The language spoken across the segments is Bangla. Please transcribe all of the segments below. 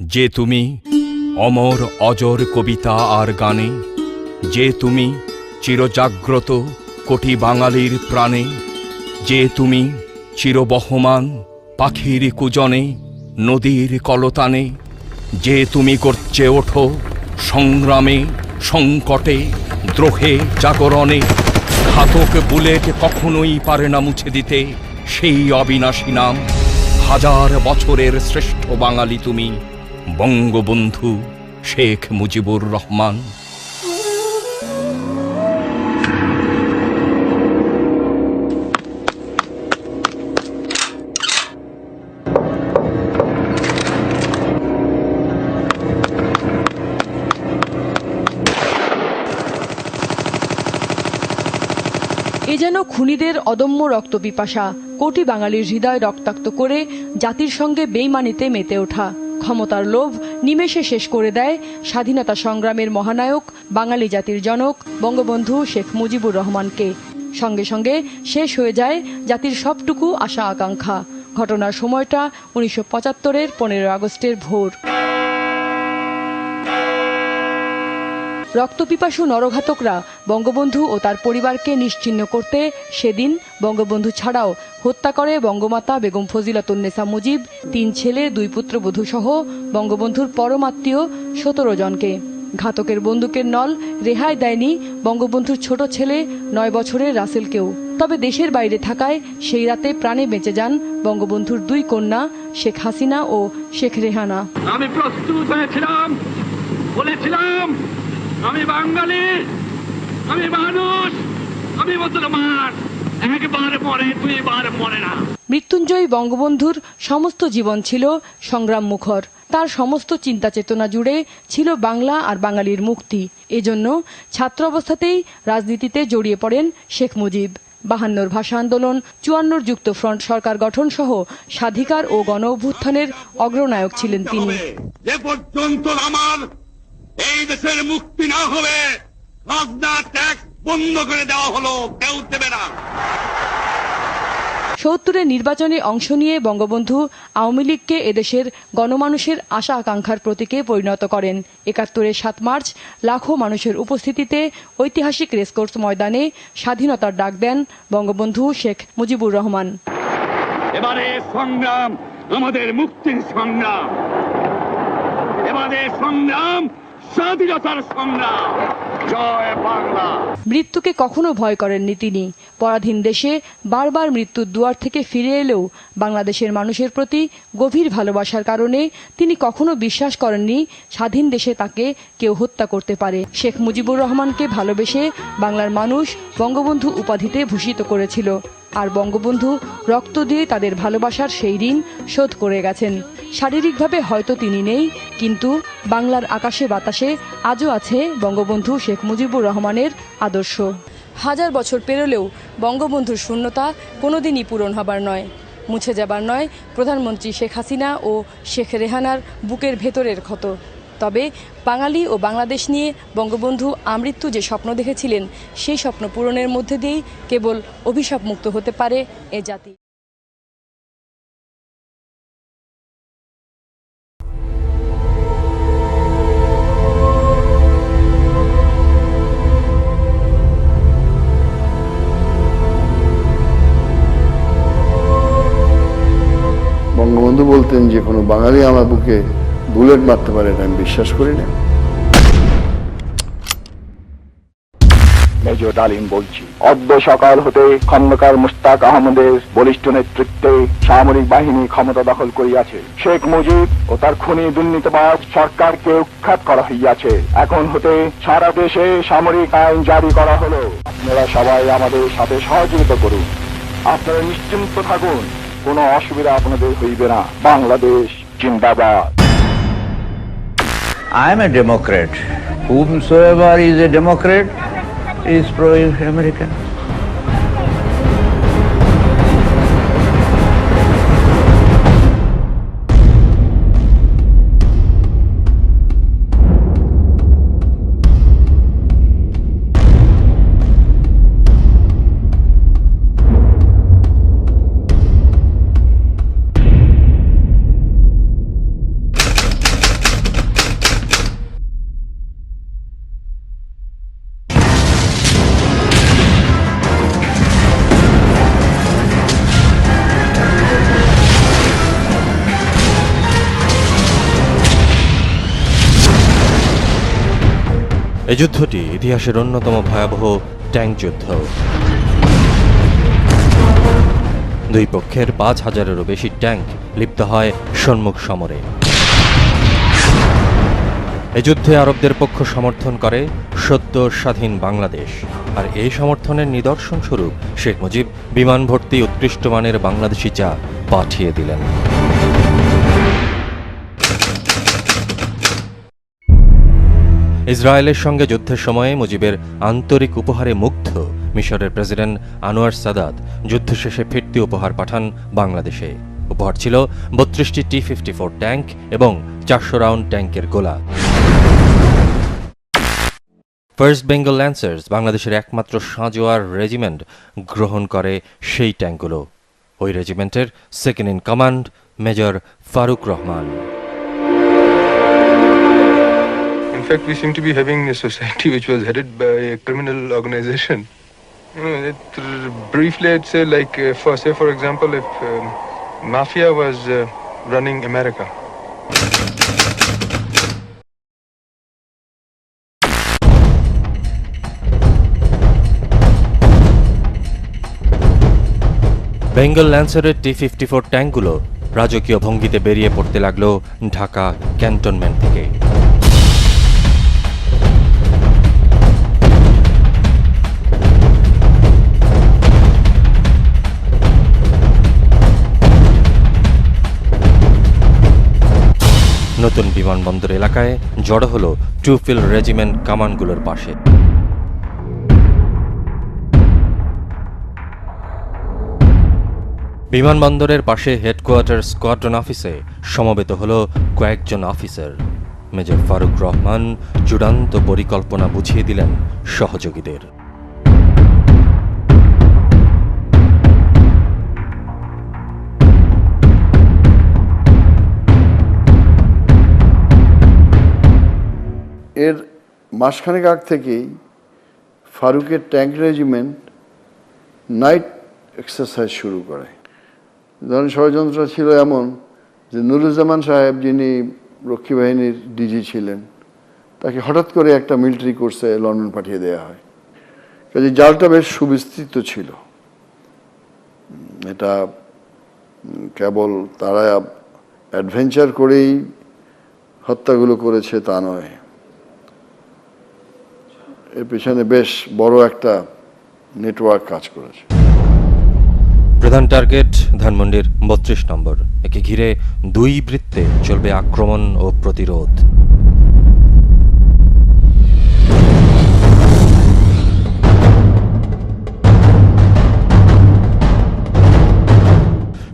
যে তুমি অমর, অজর কবিতা আর গানে, যে তুমি চিরজাগ্রত কোটি বাঙালির প্রাণে, যে তুমি চিরবহমান পাখির কুজনে, নদীর কলতানে, যে তুমি গর্জে ওঠো সংগ্রামে, সংকটে, দ্রোহে, জাগরণে, ঘাতক বুলেট কখনোই পারে না মুছে দিতে, সেই অবিনাশী নাম, হাজার বছরের শ্রেষ্ঠ বাঙালি তুমি। বঙ্গবন্ধু শেখ মুজিবুর রহমান। এ যেন খুনিদের অদম্য রক্ত পিপাসা কোটি বাঙালির হৃদয় রক্তাক্ত করে জাতির সঙ্গে বেইমানিতে মেতে ওঠা। ক্ষমতার লোভ নিমেষে শেষ করে দেয় স্বাধীনতা সংগ্রামের মহানায়ক, বাঙালি জাতির জনক, বঙ্গবন্ধু শেখ মুজিবুর রহমানকে। সঙ্গে সঙ্গে শেষ হয়ে যায় জাতির সবটুকু আশা আকাঙ্ক্ষা ঘটনার সময়টা উনিশশো পঁচাত্তরের পনেরো আগস্টের ভোর। রক্তপিপাসু নরঘাতকরা বঙ্গবন্ধু ও তার পরিবারকে নিশ্চিহ্ন করতে সেদিন বঙ্গবন্ধু ছাড়াও হত্যা করে বঙ্গমাতা বেগম ফজিলাতুন্নেসা মুজিব, তিন ছেলে, দুই পুত্রবধূ সহ বঙ্গবন্ধুর পরমাত্মীয় সতেরো জনকে। ঘাতকের বন্দুকের নল রেহাই দেয়নি বঙ্গবন্ধুর ছোট ছেলে নয় বছরের রাসেলকেও। তবে দেশের বাইরে থাকায় সেই রাতে প্রাণে বেঁচে যান বঙ্গবন্ধুর দুই কন্যা শেখ হাসিনা ও শেখ রেহানা। আমি প্রস্তুত হয়েছিলাম, বলেছিলাম আমি বাঙালি আমি মানুষ আমি মুসলমান। একবার মরে দুইবার মরে না। মৃত্যুঞ্জয়ী বঙ্গবন্ধুর সমস্ত জীবন ছিল সংগ্রাম মুখর। তার সমস্ত চিন্তা চেতনা জুড়ে ছিল বাংলা আর বাঙালির মুক্তি। এজন্য ছাত্র অবস্থাতেই রাজনীতিতে জড়িয়ে পড়েন শেখ মুজিব। বাহান্নর ভাষা আন্দোলন চুয়ান্নর যুক্ত ফ্রন্ট সরকার গঠন সহ স্বাধিকার ও গণ অভ্যুত্থানের অগ্রনায়ক ছিলেন তিনি। পর্যন্ত আমার এই দেশের মুক্তি না হবে খাজনা ট্যাক্স বন্ধ করে দেওয়া হলো কেউ দেবে না সত্তরের নির্বাচনে অংশ নিয়ে বঙ্গবন্ধু আওয়ামী লীগকে এদেশের গণমানুষের আশা আকাঙ্ক্ষার প্রতীকে পরিণত করেন। একাত্তরের সাত মার্চ লাখো মানুষের উপস্থিতিতে ঐতিহাসিক রেসকোর্স ময়দানে স্বাধীনতার ডাক দেন বঙ্গবন্ধু শেখ মুজিবুর রহমান। এবারে সংগ্রাম আমাদের মুক্তির সংগ্রাম। এবারে সংগ্রাম মৃত্যুকে কখনো ভয় করেননি তিনি। পরাধীন দেশে বারবার মৃত্যুর দুয়ার থেকে ফিরে এলেও বাংলাদেশের মানুষের প্রতি গভীর ভালোবাসার কারণে তিনি কখনো বিশ্বাস করেননি স্বাধীন দেশে তাকে কেউ হত্যা করতে পারে। শেখ মুজিবুর রহমানকে ভালোবেসে বাংলার মানুষ বঙ্গবন্ধু উপাধিতে ভূষিত করেছিল। আর বঙ্গবন্ধু রক্ত দিয়ে তাদের ভালোবাসার সেই ঋণ শোধ করে গেছেন। শারীরিকভাবে হয়তো তিনি নেই, কিন্তু বাংলার আকাশে বাতাসে আজও আছে বঙ্গবন্ধু শেখ মুজিবুর রহমানের আদর্শ। হাজার বছর পেরোলেও বঙ্গবন্ধুর শূন্যতা কোনোদিনই পূরণ হবার নয়। মুছে যাবার নয় প্রধানমন্ত্রী শেখ হাসিনা ও শেখ রেহানার বুকের ভেতরের ক্ষত। তবে বাঙালি ও বাংলাদেশ নিয়ে বঙ্গবন্ধু আমৃত্যু যে স্বপ্ন দেখেছিলেন, সেই স্বপ্ন পূরণের মধ্যে দিয়েই কেবল অভিশাপ মুক্ত হতে পারে এ জাতি। বলতেন যে কোনো বাঙালি আমার বুকে বুলেট মারতে পারে আমি বিশ্বাস করি না। মেজর ডালিম বলছি, অদ্য সকাল হতে খন্দকার মুস্তাক আহমদের বলিষ্ঠ নেতৃত্বে সামরিক বাহিনী ক্ষমতা দখল করিয়াছে। শেখ মুজিব ও তার খুনি দুর্নীতিবাজ সরকারকে উৎখাত করা হইয়াছে। এখন হতে সারা দেশে সামরিক আইন জারি করা হলো। আপনারা সবাই আমাদের সাথে সহযোগিতা করুন। আপনারা নিশ্চিন্ত থাকুন। কোনো অসুবিধা আপনাদের হইবে না বাংলাদেশ জিন্দাবাদ I am a Democrat. Whomsoever is a Democrat is pro-American. এই যুদ্ধটি ইতিহাসের অন্যতম ভয়াবহ ট্যাঙ্ক যুদ্ধ। দুই পক্ষের পাঁচ হাজারেরও বেশি ট্যাঙ্ক লিপ্ত হয় সম্মুখ সমরে। এ যুদ্ধে আরবদের পক্ষ সমর্থন করে সত্য স্বাধীন বাংলাদেশ। আর এই সমর্থনের নিদর্শন স্বরূপ শেখ মুজিব বিমান ভর্তি উৎকৃষ্টমানের বাংলাদেশি চা পাঠিয়ে দিলেন। ইসরায়েলের সঙ্গে যুদ্ধের সময়ে মুজিবের আন্তরিক উপহারে মুগ্ধ মিশরের প্রেসিডেন্ট আনোয়ার সাদাত যুদ্ধ শেষে ফিরতি উপহার পাঠান বাংলাদেশে। উপহার ছিল বত্রিশটি টি ফিফটি ফোর ট্যাঙ্ক এবং চারশো রাউন্ড ট্যাঙ্কের গোলা। ফার্স্ট বেঙ্গল ল্যান্সার্স বাংলাদেশের একমাত্র সাঁজোয়ার রেজিমেন্ট গ্রহণ করে সেই ট্যাঙ্কগুলো। ওই রেজিমেন্টের second in command major Farooq Rahman In fact, we seem to be having a society which was headed by a criminal organization. You know, it, briefly, I'd say, like, uh, for say, for example, if um, mafia was uh, running America, Bengal ল্যান্সারের T fifty four ট্যাঙ্কগুলো রাজকীয় ভঙ্গিতে বেরিয়ে পড়তে লাগল ঢাকা ক্যান্টনমেন্ট থেকে নতুন বিমানবন্দর এলাকায় জড়ো হলো টুফিল রেজিমেন্ট কামানগুলোর পাশে। বিমানবন্দরের পাশে হেডকোয়ার্টার স্কোয়াড্রন অফিসে সমবেত হল কয়েকজন অফিসার। মেজর ফারুক রহমান চূড়ান্ত পরিকল্পনা বুঝিয়ে দিলেন সহযোগীদের। এর মাসখানেক আগ থেকেই ফারুকের ট্যাঙ্ক রেজিমেন্ট নাইট এক্সারসাইজ শুরু করে। ধরেন ষড়যন্ত্র ছিল এমন যে নুরুজ্জামান সাহেব যিনি রক্ষী বাহিনীর ডিজি ছিলেন, তাকে হঠাৎ করে একটা মিলিটারি কোর্সে লন্ডন পাঠিয়ে দেওয়া হয়। কাজে জালটা বেশ সুবিস্তৃত ছিল। এটা কেবল তারা অ্যাডভেঞ্চার করেই হত্যাগুলো করেছে তা নয়। এর পেছনে বেশ বড় একটা নেটওয়ার্ক কাজ করেছে। প্রধান টার্গেট ধানমন্ডির বত্রিশ নম্বর। একে ঘিরে দুই বৃত্তে চলবে আক্রমণ ও প্রতিরোধ।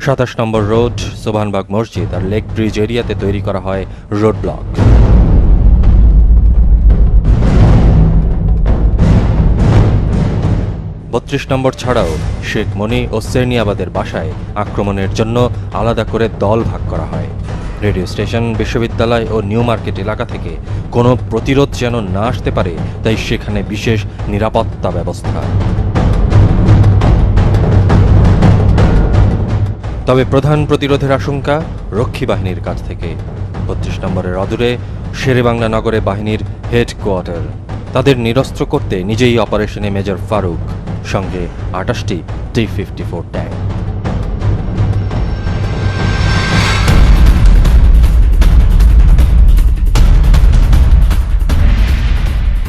সাতাশ নম্বর রোড, সোভানবাগ মসজিদ আর লেক ব্রিজ এরিয়াতে তৈরি করা হয় রোড ব্লক বত্রিশ নম্বর ছাড়াও শেখ মনি ও সেরনিয়াবাদের বাসায় আক্রমণের জন্য আলাদা করে দল ভাগ করা হয়। রেডিও স্টেশন, বিশ্ববিদ্যালয় ও নিউ মার্কেট এলাকা থেকে কোনো প্রতিরোধ যেন না আসতে পারে, তাই সেখানে বিশেষ নিরাপত্তা ব্যবস্থা। তবে প্রধান প্রতিরোধের আশঙ্কা রক্ষী বাহিনীর কাছ থেকে। বত্রিশ নম্বরের অদূরে শেরেবাংলা নগরে বাহিনীর হেডকোয়ার্টার। তাদের নিরস্ত্র করতে নিজেই অপারেশনে মেজর ফারুক সঙ্গে আটাশটি T fifty four tank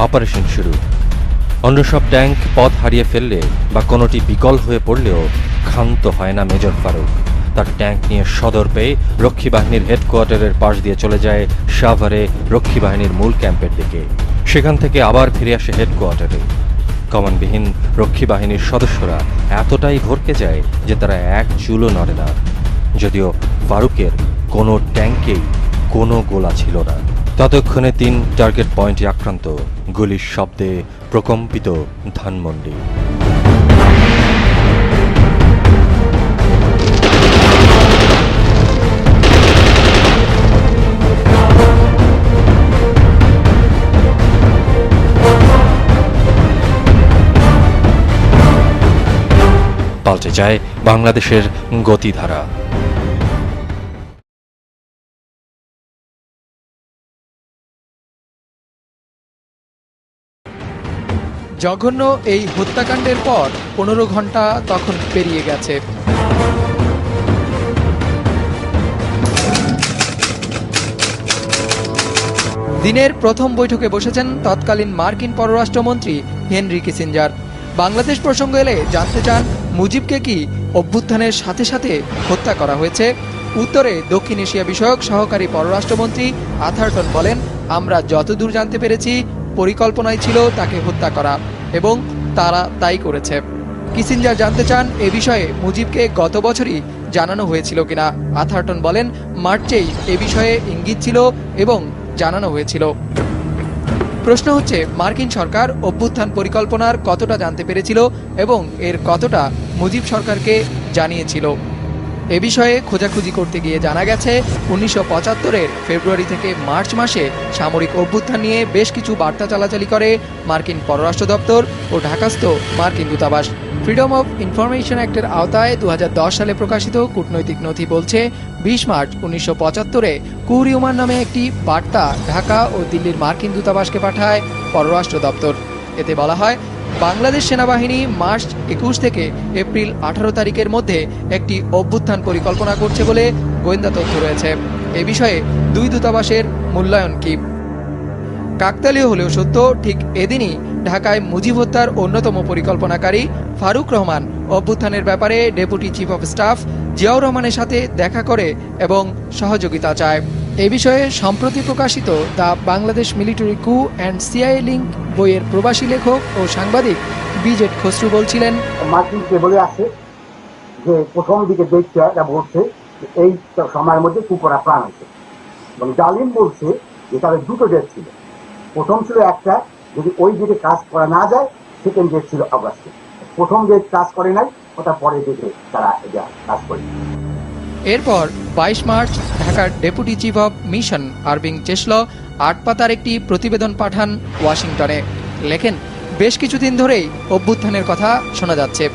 operation শুরু। অন্য সব ট্যাঙ্ক পথ হারিয়ে ফেললে বা কোনোটি বিকল হয়ে পড়লেও ক্ষান্ত হয় না মেজর ফারুক। তার ট্যাঙ্ক নিয়ে সদর পেয়ে রক্ষী বাহিনীর হেডকোয়ার্টারের পাশ দিয়ে চলে যায় সাভারে রক্ষী বাহিনীর মূল ক্যাম্পের দিকে। সেখান থেকে আবার ফিরে আসে হেডকোয়ার্টারে। কমানবিহীন রক্ষী বাহিনীর সদস্যরা এতটাই ভরকে যায় যে তারা এক চুলও নড়ে না। যদিও ফারুকের কোনো ট্যাঙ্কেই কোনো গোলা ছিল না। ততক্ষণে তিন টার্গেট পয়েন্টে আক্রান্ত গুলির শব্দে প্রকম্পিত ধানমন্ডি। পাল্টে যায় বাংলাদেশের গতিধারা। জঘন্য এই হত্যাকাণ্ডের পর পনেরো ঘণ্টা তখন পেরিয়ে গেছে। দিনের প্রথম বৈঠকে বসেছেন তৎকালীন মার্কিন পররাষ্ট্রমন্ত্রী হেনরি কিসিঞ্জার। বাংলাদেশ প্রসঙ্গ এলে জানতে চান মুজিবকে কি অভ্যুত্থানের সাথে সাথে হত্যা করা হয়েছে? উত্তরে দক্ষিণ এশিয়া বিষয়ক সহকারী পররাষ্ট্রমন্ত্রী আথারটন বলেন, আমরা যতদূর জানতে পেরেছি, পরিকল্পনায় ছিল তাকে হত্যা করা এবং তারা তাই করেছে। কিসিঞ্জার জানতে চান, এ বিষয়ে মুজিবকে গত বছরই জানানো হয়েছিল কিনা। আথারটন বলেন, মার্চেই এ বিষয়ে ইঙ্গিত ছিল এবং জানানো হয়েছিল। প্রশ্ন হচ্ছে, মার্কিন সরকার অভ্যুত্থান পরিকল্পনার কতটা জানতে পেরেছিল এবং এর কতটা মুজিব সরকারকে জানিয়েছিল? এ বিষয়ে খোঁজাখুঁজি করতে গিয়ে জানা গেছে, উনিশশো পঁচাত্তরের ফেব্রুয়ারি থেকে মার্চ মাসে সামরিক অভ্যুত্থান নিয়ে বেশ কিছু বার্তা চালাচালি করে মার্কিন পররাষ্ট্র দপ্তর ও ঢাকাস্থ মার্কিন দূতাবাস। ফ্রিডম অফ ইনফরমেশন অ্যাক্টের আওতায় দু হাজার দশ সালে প্রকাশিত কূটনৈতিক নথি বলছে, বিশ মার্চ উনিশশো পঁচাত্তরে কুরিউমান নামে একটি বার্তা ঢাকা ও দিল্লির মার্কিন দূতাবাসকে পাঠায় পররাষ্ট্র দপ্তর। এতে বলা হয় বাংলাদেশ সেনাবাহিনী মার্চ একুশ থেকে এপ্রিল আঠারো তারিখের মধ্যে একটি অভ্যুত্থান পরিকল্পনা করছে বলে গোয়েন্দা তথ্য রয়েছে। এ বিষয়ে দুই দূতাবাসের মূল্যায়ন কি? কাকতালীয় হলেও সত্য, ঠিক এদিনই ঢাকায় মুজিব হত্যার অন্যতম পরিকল্পনাকারী ফারুক রহমান অভ্যুত্থানের ব্যাপারে deputy chief of staff Ziaur রহমানের সাথে দেখা করে এবং সহযোগিতা চায়। এ বিষয়ে সম্প্রতি প্রকাশিত the Bangladesh military coup and CIA link বইয়ের প্রবাসী লেখক ও সাংবাদিক বিজেট খসরু বলছিলেন, মার্কিন কেবলে আছে যে প্রথম দিকে ডেটটা এটা বলছে এই সময়ের মধ্যে কুকুরা প্রাণ আছে। এবং ডালিম বলছে যে তাদের দুটো ডেট ছিল। প্রথম ছিল একটা, যদি ওই দিকে কাজ করা না যায় সেকেন্ড ডেট ছিল অগাস্টে। প্রথম ডেট কাজ করে নাই ওটা পরে ডেটে তারা কাজ করে। এরপর বাইশ মার্চ ঢাকার ডেপুটি চিফ অব মিশন আরবিং চেসল আট পাতার একটি প্রতিবেদন পাঠান ওয়াশিংটনে। লেখেন, বেশ কিছুদিন ধরেই অভ্যুত্থানের কথা শোনা যাচ্ছে।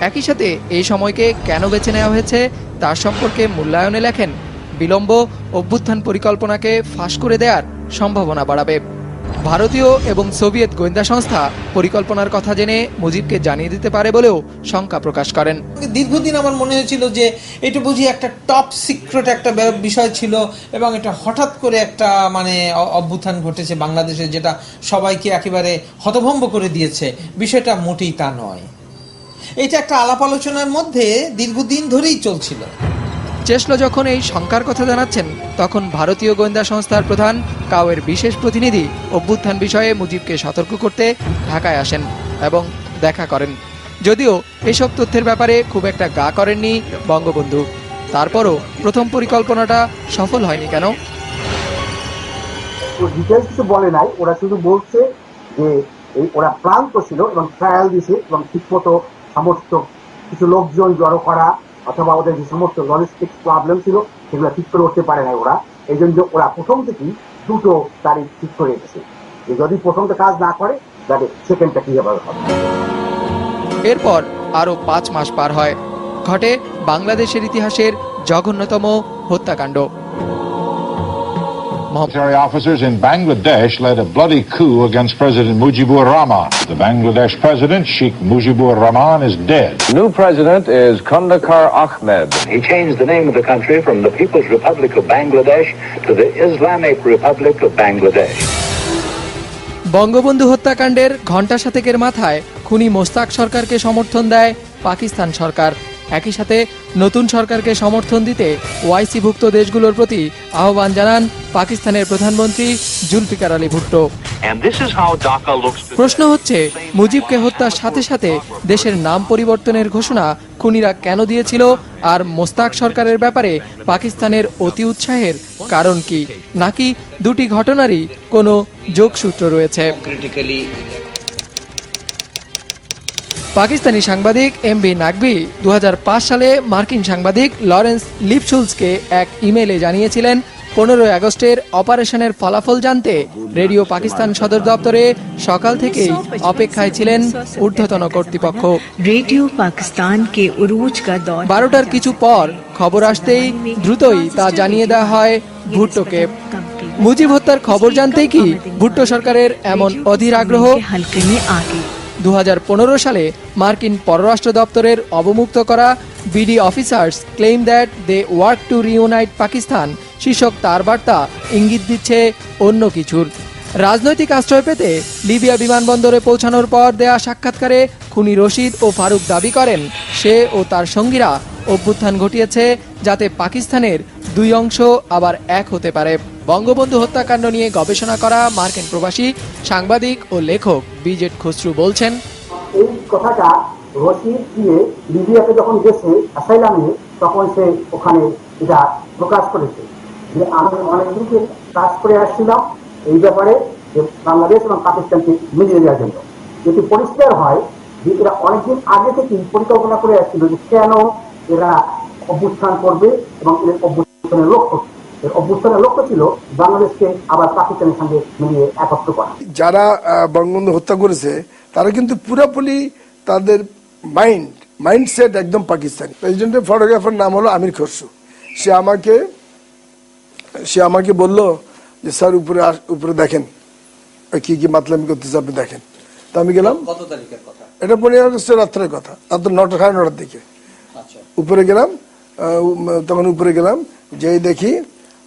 একই সাথে এই সময়কে কেন বেছে নেওয়া হয়েছে তার সম্পর্কে মূল্যায়নে লেখেন, বিলম্ব অভ্যুত্থান পরিকল্পনাকে ফাঁস করে দেওয়ার সম্ভাবনা বাড়াবে। ভারতীয় এবং সোভিয়েত গোয়েন্দা সংস্থা পরিকল্পনার কথা জেনে মুজিবকে জানিয়ে দিতে পারে বলেও শঙ্কা প্রকাশ করেন। দীর্ঘদিন আমার মনে হয়েছিল যে এটা বুঝি একটা টপ সিক্রেট একটা বিষয় ছিল এবং এটা হঠাৎ করে একটা মানে অভ্যুত্থান ঘটেছে বাংলাদেশে যেটা সবাইকে একেবারে হতভম্ব করে দিয়েছে। বিষয়টা মোটেই তা নয়। এটা একটা আলাপ আলোচনার মধ্যে দীর্ঘদিন ধরেই চলছিল। চেসলো যখন এই শঙ্কার কথা জানাচ্ছেন, তখন ভারতীয় গোয়েন্দা সংস্থার প্রধান, কাওয়ের বিশেষ প্রতিনিধি অভ্যুত্থান বিষয়ে মুজিবকে সতর্ক করতে ঢাকায় আসেন এবং দেখা করেন। যদিও এসব তথ্যের ব্যাপারে খুব একটা গা করেননি বঙ্গবন্ধু। তারপরও প্রথম পরিকল্পনাটা সফল হয়নি কেন? ডিটেলস কিছু বলে নাই। ওরা শুধু বলছে যে এই ওরা প্রান্ত ছিল এবং ট্রায়াল দিছে এবং ঠিকমতো সমস্ত কিছু লোকজন জড়ো করা অথবা ওদের যে সমস্ত লজিস্টিক প্রবলেম ছিল, সেগুলো ঠিক করে উঠতে পারে না ওরা। এই জন্য ওরা প্রথম থেকেই দুটো তারিখ ঠিক করে এসেছে যে যদি প্রথমটা কাজ না করে, তাহলে সেকেন্ডটা কীভাবে হবে? এরপর আরও পাঁচ মাস পার হয়। ঘটে বাংলাদেশের ইতিহাসের জঘন্যতম হত্যাকাণ্ড। Military officers in Bangladesh led a bloody coup against President Mujibur Rahman. The Bangladesh president, Sheikh Mujibur Rahman, is dead. New president is Kandakar Ahmed. He changed the name of the country from the People's Republic of Bangladesh to the Islamic Republic of Bangladesh. Bangabandhu হত্যাকাণ্ডের ঘণ্টা সাতেকের মাথায় খুনি মোস্তাক সরকারকে সমর্থন দেয় পাকিস্তান সরকার একই সাথে নতুন সরকারকে সমর্থন দিতে ওয়াইসিভুক্ত দেশগুলোর প্রতি আহ্বান জানান পাকিস্তানের প্রধানমন্ত্রী জুলফিকার আলী ভুট্টো। প্রশ্ন হচ্ছে মুজিবকে হত্যার সাথে সাথে দেশের নাম পরিবর্তনের ঘোষণা খুনিরা কেন দিয়েছিল আর মোস্তাক সরকারের ব্যাপারে পাকিস্তানের অতি উৎসাহের কারণ কি? নাকি দুটি ঘটনারই কোনো যোগসূত্র রয়েছে? পাকিস্তানি সাংবাদিক এম বি নাকবি দু সালে মার্কিন সাংবাদিক লরেন্স লিপসুলসকে এক ইমেলে জানিয়েছিলেন পনেরোই আগস্টের অপারেশনের ফলাফল জানতে রেডিও পাকিস্তান সদর দপ্তরে সকাল থেকেই অপেক্ষায় ছিলেন ঊর্ধ্বতন কর্তৃপক্ষ। রেডিও পাকিস্তানকে বারোটার কিছু পর খবর আসতেই দ্রুতই তা জানিয়ে দেওয়া হয় ভুট্টোকে। মুজিব হত্যার খবর জানতেই কি ভুট্টো সরকারের এমন অধীর আগ্রহ? হালকে আগে। দু হাজার পনেরো সালে মার্কিন পররাষ্ট্র দপ্তরের অবমুক্ত করা BD officers claim that they work to reunite Pakistan. শীর্ষক তার বার্তা ইঙ্গিত দিচ্ছে অন্য কিছুর। রাজনৈতিক আশ্রয় পেতে লিবিয়া বিমানবন্দরে পৌঁছানোর পর দেয়া সাক্ষাৎকারে খুনি রশিদ ও ফারুক দাবি করেন, সে ও তার সঙ্গীরা অভ্যুত্থান ঘটিয়েছে যাতে পাকিস্তানের দুই অংশ আবার এক হতে পারে। বঙ্গবন্ধু হত্যাকাণ্ড নিয়ে গবেষণা করা মার্কিন প্রবাসী সাংবাদিক ও লেখক বিজেট খসরু বলছেন, এই কথাটা রশিদ দিয়ে লিবিয়াতে যখন গেছে অ্যাসাইলামে তখন সে ওখানে এটা প্রকাশ করেছে। যে আমি অনেকদিনকে কাজ করে আসছিলাম, এই ব্যাপারে যে বাংলাদেশ এবং পাকিস্তানকে মিলিয়ে দেওয়ার জন্য। যদি পরিষ্কার হয় যে এরা অনেকদিন আগে থেকেই পরিকল্পনা করে আসছিল যে কেন এরা অভ্যুত্থান করবে এবং এর অভ্যুত্থানের লক্ষ্য এর অভ্যুত্থানের লক্ষ্য ছিল বাংলাদেশকে আবার পাকিস্তানের সঙ্গে মিলিয়ে একত্র করা। যারা বঙ্গবন্ধু হত্যা করেছে তারা কিন্তু পুরোপুরি তাদের মাইন্ড মাইন্ডসেট একদম পাকিস্তানি। প্রেসিডেন্টের ফটোগ্রাফার নাম হলো আমির খসরু। সে আমাকে সে আমাকে বলল যে স্যার উপরে উপরে দেখেন। কি কি মাতলামি করতেছে আপনি দেখেন। তো আমি গেলাম। কত তারিখের কথা? এটা পনেরো আগস্টের রাত্রের কথা। রাত নটা সাড়ে নটার দিকে। উপরে গেলাম তখন উপরে গেলাম, যেই দেখি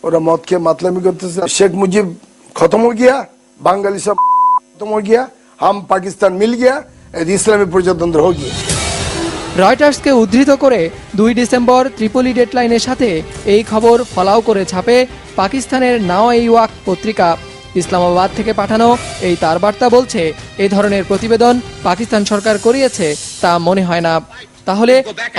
ওরা মদ খেয়ে মাতলামি করতেছে। শেখ মুজিব খতম গিয়া, বাঙালি সব খতম গিয়া, হাম পাকিস্তান মিল গিয়া ইসলামী প্রজাতন্ত্র হো গিয়া। রয়টার্সকে উদ্ধৃত করে দুই ডিসেম্বর ত্রিপলি ডেডলাইনের সাথে এই খবর ফলাও করে ছাপে পাকিস্তানের নাও এই ওয়াক পত্রিকা। ইসলামাবাদ থেকে পাঠানো এই তার বার্তা বলছে এই ধরনের প্রতিবেদন পাকিস্তান সরকার করিয়েছে, তা মনে হয় না। তাহলে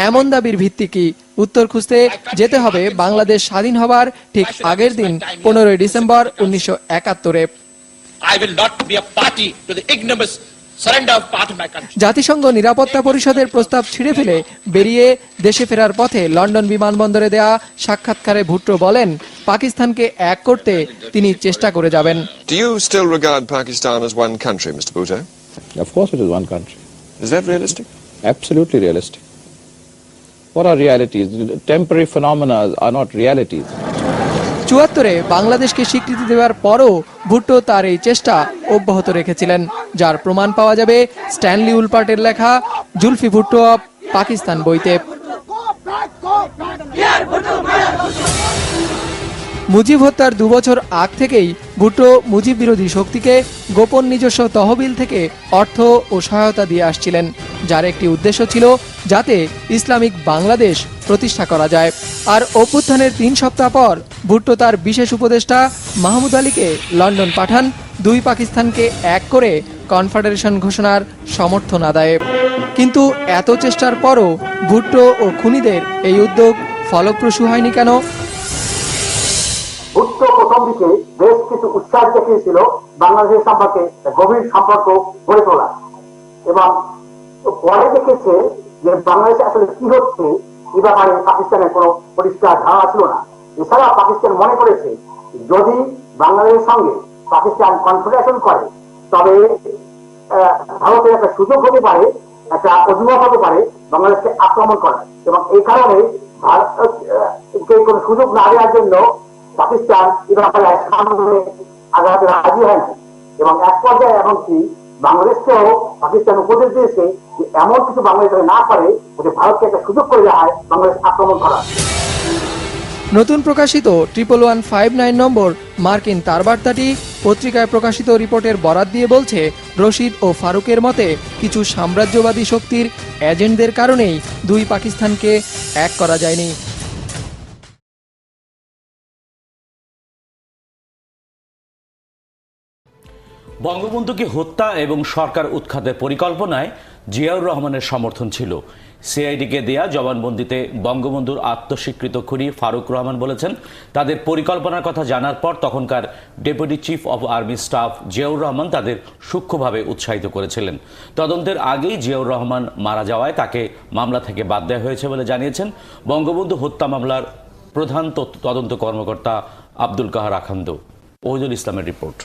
এমন দাবির ভিত্তি কি উত্তর খুঁজতে যেতে হবে বাংলাদেশ স্বাধীন হবার ঠিক আগের দিন পনেরোই ডিসেম্বর উনিশশো একাত্তরে. জাতিসংঘ নিরাপত্তা পরিষদের প্রস্তাব ছিঁড়ে ফেলে বেরিয়ে দেশে ফেরার পথে লন্ডন বিমানবন্দরে দেয়া সাক্ষাৎকারে ভুট্টো বলেন পাকিস্তানকে এক করতে তিনি চেষ্টা করে যাবেন Do you still regard Pakistan as one country, Mr. Bhutto? Of course, it is one country. Is that realistic? Absolutely realistic. What are realities? Temporary phenomena are not realities. চুয়াত্তরে বাংলাদেশকে স্বীকৃতি দেওয়ার পরও ভুট্টো তার এই চেষ্টা অব্যাহত রেখেছিলেন, যার প্রমাণ পাওয়া যাবে স্ট্যানলি উলপার্টের লেখা জুলফি ভুট্টো অফ পাকিস্তান বইতে মুজিব হত্যার দুবছর আগ থেকেই ভুট্টো মুজিব বিরোধী শক্তিকে গোপন নিজস্ব তহবিল থেকে অর্থ ও সহায়তা দিয়ে আসছিলেন যার একটি উদ্দেশ্য ছিল যাতে ইসলামিক বাংলাদেশ প্রতিষ্ঠা করা যায়। আর অভ্যুত্থানের তিন সপ্তাহ পর ভুট্টো তার বিশেষ উপদেষ্টা মাহমুদ আলীকে লন্ডন পাঠান। দুই পাকিস্তানকে এক করে কনফেডারেশন ঘোষণার সমর্থন আদায়ে। কিন্তু এত চেষ্টার পরও ভুট্টো ও খুনিদের এই উদ্যোগ ফলপ্রসূ হয়নি কেন? ভুট্টো প্রথম দিকে বেশ কিছু উৎসাহ দেখিয়েছিল বাংলাদেশের সম্পর্কে গভীর সম্পর্ক গড়ে তোলা এবং পরে দেখেছে যে বাংলাদেশে আসলে কি হচ্ছে, এ ব্যাপারে পাকিস্তানের কোনো পরিষ্কার ধারণা ছিল না। এছাড়া পাকিস্তান মনে করেছে, যদি বাংলাদেশের সঙ্গে পাকিস্তান কনফেডারেশন করে, তবে ভারতের একটা সুযোগ হতে পারে, একটা অজুহাত হতে পারে বাংলাদেশকে আক্রমণ করার। এবং এই কারণে ভারতকে কোনো সুযোগ না দেওয়ার জন্য পাকিস্তান এ ব্যাপারে আগাতে রাজি হয় না এবং এক পর্যায়ে এমনকি বাংলাদেশকেও পাকিস্তান উপদেশ দিয়েছে যে এমন কিছু বাংলাদেশ না করে যে ভারতকে একটা সুযোগ করে দেওয়া হয়, বাংলাদেশ আক্রমণ করার নতুন প্রকাশিত triple one five nine number মার্কিন তার বার্তাটি পত্রিকায় প্রকাশিত রিপোর্টের বরাত দিয়ে বলছে, রশিদ ও ফারুকের মতে কিছু সাম্রাজ্যবাদী শক্তির এজেন্টদের কারণেই দুই পাকিস্তানকে এক করা যায়নি। বঙ্গবন্ধুকে হত্যা এবং সরকার উৎখাতের পরিকল্পনায় জিয়াউর রহমানের সমর্থন ছিল। সিআইডিকে দেয়া জবানবন্দিতে বঙ্গবন্ধুর আত্মস্বীকৃত খুনি ফারুক রহমান বলেছেন, তাদের পরিকল্পনার কথা জানার পর তখনকার deputy chief of army staff Ziaur Rahman তাদের সূক্ষ্মভাবে উৎসাহিত করেছিলেন। তদন্তের আগেই জিয়াউর রহমান মারা যাওয়ায় তাকে মামলা থেকে বাদ দেওয়া হয়েছে বলে জানিয়েছেন। বঙ্গবন্ধু হত্যা মামলার প্রধান তদন্ত কর্মকর্তা আব্দুল কাহার আখান্দ। ওহিদুল ইসলামের রিপোর্ট।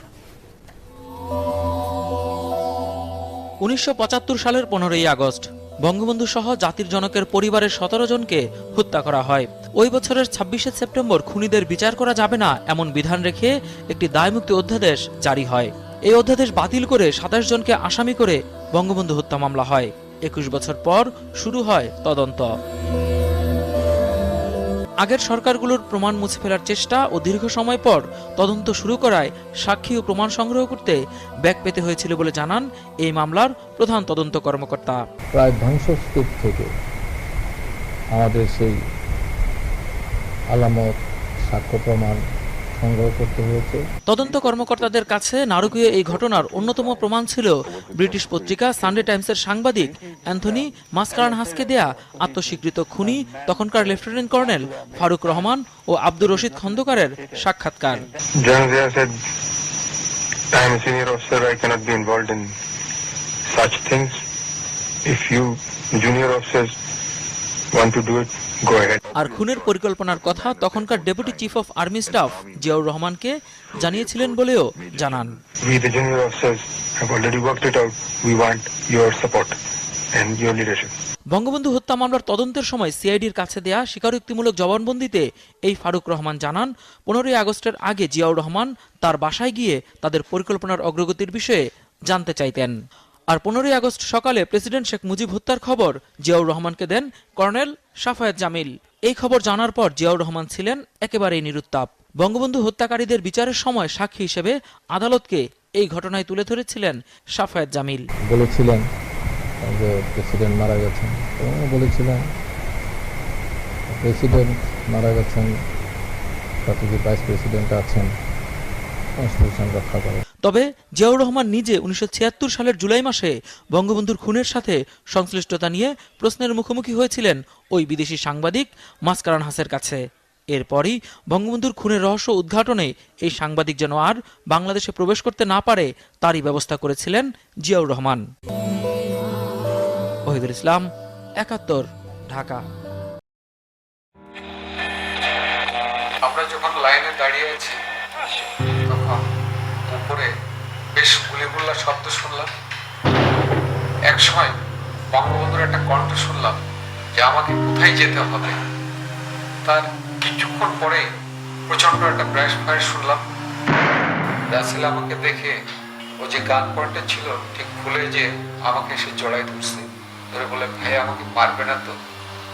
উনিশশো পঁচাত্তর সালের পনেরোই আগস্ট, বঙ্গবন্ধু সহ জাতির জনকের পরিবারের সতেরো জনকে হত্যা করা হয়। ওই বছরের ছাব্বিশে সেপ্টেম্বর খুনিদের বিচার করা যাবে না এমন বিধান রেখে একটি দায়মুক্তি অধ্যাদেশ জারি হয়। এই অধ্যাদেশ বাতিল করে সাতাশ জনকে আসামি করে বঙ্গবন্ধু হত্যা মামলা হয়। একুশ বছর পর শুরু হয় তদন্ত। আগের সরকারগুলোর প্রমাণ মুছে ফেলার চেষ্টা ও দীর্ঘ সময় পর তদন্ত শুরু করায় সাক্ষী ও প্রমাণ সংগ্রহ করতে ব্যাগ পেতে হয়েছিল বলে জানান এই মামলার প্রধান তদন্ত কর্মকর্তা। প্রায় ধ্বংসস্তূপ থেকে আমাদের সেই আলামত, সাক্ষ্য প্রমাণ সংগ্রহ করতে হয়েছে তদন্ত কর্মকর্তাদের কাছে নারকীয় এই ঘটনার অন্যতম প্রমাণ ছিল ব্রিটিশ পত্রিকা সানডে টাইমসের সাংবাদিক অ্যান্থনি মাসকারান হাসকে দেয়া আত্মস্বীকৃত খুনি তখনকার লেফটেন্যান্ট কর্নেল ফারুক রহমান ও আব্দুর রশিদ খন্দকারের সাক্ষাৎকার General Zia said, a senior officer, I cannot be involved in such things. If you junior officers want to do it. আর খুনের পরিকল্পনার কথা তখনকার deputy chief of army staff Ziaur রহমানকে জানিয়েছিলেন বলেও জানান. বঙ্গবন্ধু হত্যা মামলার তদন্তের সময় সিআইডির কাছে দেয়া স্বীকারোক্তিমূলক জবানবন্দিতে এই ফারুক রহমান জানান পনেরোই আগস্টের আগে জিয়াউর রহমান তার বাসায় গিয়ে তাদের পরিকল্পনার অগ্রগতির বিষয়ে জানতে চাইতেন। আর পনেরোই আগস্ট সকালে প্রেসিডেন্ট শেখ মুজিব হত্যার খবর জিয়াউর রহমানকে দেন কর্নেল সাফায়েত জামিল। এই খবর জানার পর জিয়াউর রহমান ছিলেন একেবারেই নিরুত্তাপ। বঙ্গবন্ধু হত্যাকারীদের বিচারের সময় সাক্ষী হিসেবে আদালতকে এই ঘটনায় তুলে ধরেছিলেন সাফায়েত জামিল। বলেছিলেন যে প্রেসিডেন্ট মারা গেছেন। বলেছিলেন প্রেসিডেন্ট মারা গেছেন, তাতে যে ভাইস প্রেসিডেন্ট আছেন। তবে জিয়াউর রহমান নিজে উনিশশো ছিয়াত্তর সালের জুলাই মাসে বঙ্গবন্ধুর খুনের সাথে সংশ্লিষ্টতা নিয়ে প্রশ্নের মুখোমুখি হয়েছিলেন ওই বিদেশি সাংবাদিক মাসকারান হাসের কাছে। এরপরই বঙ্গবন্ধুর খুনের রহস্য উদ্ঘাটনে এই সাংবাদিক যেন আর বাংলাদেশে প্রবেশ করতে না পারে, তারই ব্যবস্থা করেছিলেন জিয়াউর রহমান। ওহিদুল ইসলাম, একাত্তর, ঢাকা। বেশ শব্দ শুনলাম। এক সময় বঙ্গবন্ধুর একটা কণ্ঠ শুনলাম যে আমাকে কোথায় যেতে হবে। তার কিছুক্ষণ পরে প্রচণ্ড একটা ব্রাশ ফায়ার শুনলাম। রাসেল আমাকে দেখে ও যে গান পয়েন্টে ছিল, ঠিক ভুলে যে আমাকে এসে জড়াই ধরছে। ধরে বলে ভাই, আমাকে মারবে না তো?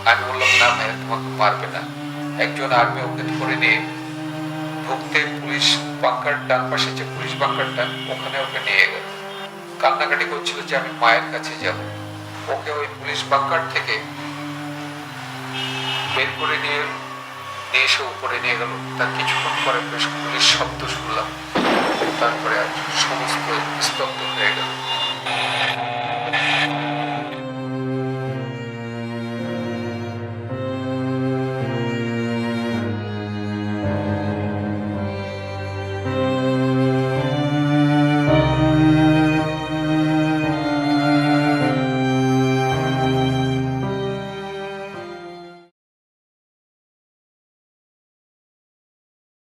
আমি বললাম, না ভাই, তোমাকে মারবে না। একজন আর্মি ওকে ধরে নিয়ে ঢুকতে পুলিশ বাংকার ডান পাশে যে পুলিশ বাংকারটা ওখানে ওকে নিয়ে গেল। কান্নাকাটি করছিল যে আমি মায়ের কাছে যাব। ওকে ওই পুলিশ বাংকার থেকে বের করে নিয়ে নিয়ে এসে উপরে নিয়ে গেল। তার কিছুক্ষণ পরে বেশ পুলিশ শব্দ শুনলাম। তারপরে আর সমস্ত স্তব্ধ হয়ে গেল।